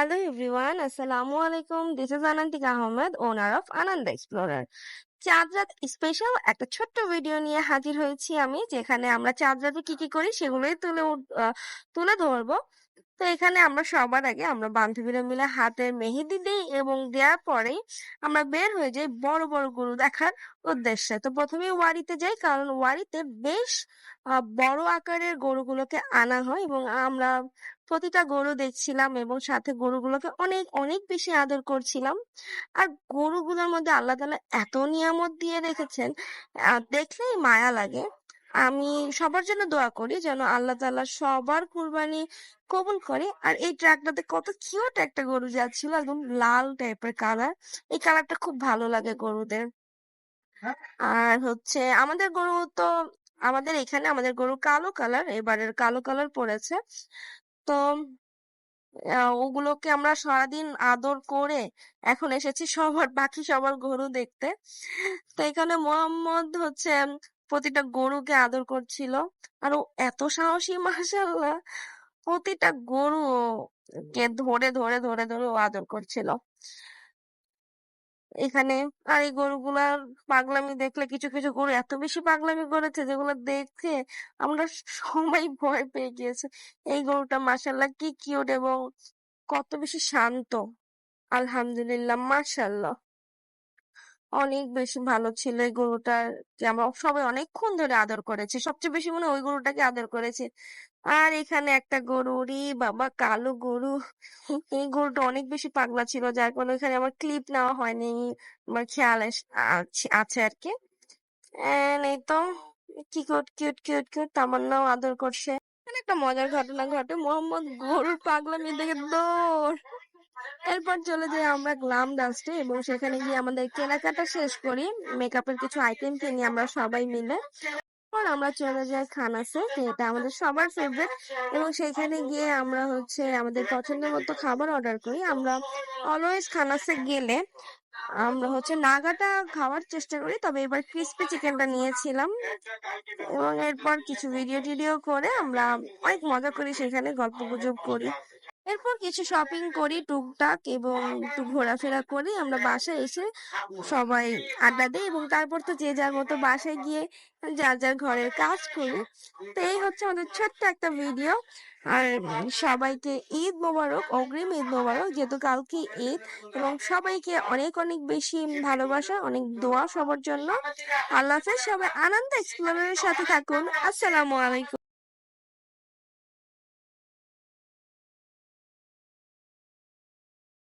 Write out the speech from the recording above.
Hello everyone, আসসালামু আলাইকুম। This is Anontik Ahmed owner of Ananda explorer চাঁদরাত special একটা ছোট্ট ভিডিও নিয়ে হাজির হয়েছি আমি, যেখানে আমরা চাঁদরাতে কি কি করি সেগুলোই তুলে তুলে ধরবো। তো এখানে আমরা সবার আগে আমরা বান্ধবীরা মিলে হাতে মেহেদি দিই এবং দেওয়ার পরেই আমরা বের হয়ে যাই বড় বড় গরু দেখার উদ্দেশ্যে। তো প্রথমে ওয়ারিতে যাই, কারণ ওয়ারিতে বেশ বড় আকারের গরুগুলোকে আনা হয় এবং আমরা প্রতিটা গরু দেখছিলাম এবং সাথে গরুগুলোকে অনেক অনেক বেশি আদর করছিলাম। আর গরুগুলোর মধ্যে আল্লাহ তাআলা এত নিয়ামত দিয়ে রেখেছেন দেখলেই মায়া লাগে। আমি সবার জন্য দোয়া করি যেন আল্লাহ তাআলা সবার কুরবানি কবুল করে। আর এই ট্রাকটাতে কত কিউট একটা গরু যাচ্ছিল, একদম লাল টাইপের কালার। এই কালারটা খুব ভালো লাগে গরুদের। আর হচ্ছে আমাদের গরু তো, আমাদের এখানে আমাদের গরু কালো কালার, এবারের কালো কালার পড়েছে। তো ওগুলোকে আমরা সারাদিন আদর করে এখন এসেছি সবার, বাকি সবার গরু দেখতে। তো এখানে মোহাম্মদ হচ্ছে প্রতিটা গরুকে আদর করছিল। আর ও এত সাহসী, মাশাআল্লাহ। প্রতিটা গরু কে ধরে ধরে ধরে ধরে ও আদর করছিল। এখানে আর এই গরুগুলার পাগলামি দেখলে কিছু কিছু গরু এত বেশি পাগলামি করেছে যেগুলো দেখে আমরা সবাই ভয় পেয়ে গিয়েছে। এই গরুটা, মাশাআল্লাহ, কি কিউট এবং কত বেশি শান্ত। আলহামদুলিল্লাহ, মাশাআল্লাহ। অনেক বেশি ভালো ছিল এই গরুটার আমরা সবাই অনেকক্ষণ ধরে আদর করেছি। সবচেয়ে বেশি মনে ওই গরুটাকে আদর করেছি। আর এখানে একটা গরু রে বাবা, কালো গরু। এই গরুটা অনেক বেশি পাগলা ছিল, যার কারণে এখানে আমার ক্লিপ নেওয়া হয়নি, আমার খেয়াল আছে আর কি এই তো, কি কিউট কিউট কিউট কিউট তামান্নাও আদর করছে। একটা মজার ঘটনা ঘটে। মোহাম্মদ গরুর পাগলামি দেখে দৌড়। এরপর চলে যাই আমরা গ্লাম ডাস্টে এবং সেখানে গিয়ে আমাদের কেনাকাটা শেষ করি। মেকআপের কিছু আইটেম কিনি আমরা সবাই মিলে। পর আমরা চলে যাই খানাসে এটা আমাদের সবার ফেভারিট এবং সেখানে গিয়ে আমরা হচ্ছে আমাদের পছন্দের মতো খাবার অর্ডার করি। আমরা অলওয়েজ খানাসে গেলে আমরা হচ্ছে নাগাটা খাওয়ার চেষ্টা করি, তবে এবার ক্রিস্পি চিকেনটা নিয়েছিলাম। এবং এরপর কিছু ভিডিও টিডিও করে আমরা অনেক মজা করি সেখানে গল্প গুজব করি। এরপর কিছু শপিং করি, টুকটাক এবং একটু ঘোরাফেরা করি। আমরা বাসায় এসে সবাই আড্ডা দিই এবং তারপর তো যে যার মতো বাসায় গিয়ে যার যার ঘরের কাজ করি। তো এই হচ্ছে আমাদের ছোট্ট একটা ভিডিও আর সবাইকে ঈদ মোবারক, অগ্রিম ঈদ মোবারক। যেহেতু কালকে ঈদ এবং সবাইকে অনেক অনেক বেশি ভালোবাসা, অনেক দোয়া সবার জন্য। আল্লাহ সবাই আনন্দ এক্সপ্লোরের সাথে থাকুন। আসসালামু আলাইকুম।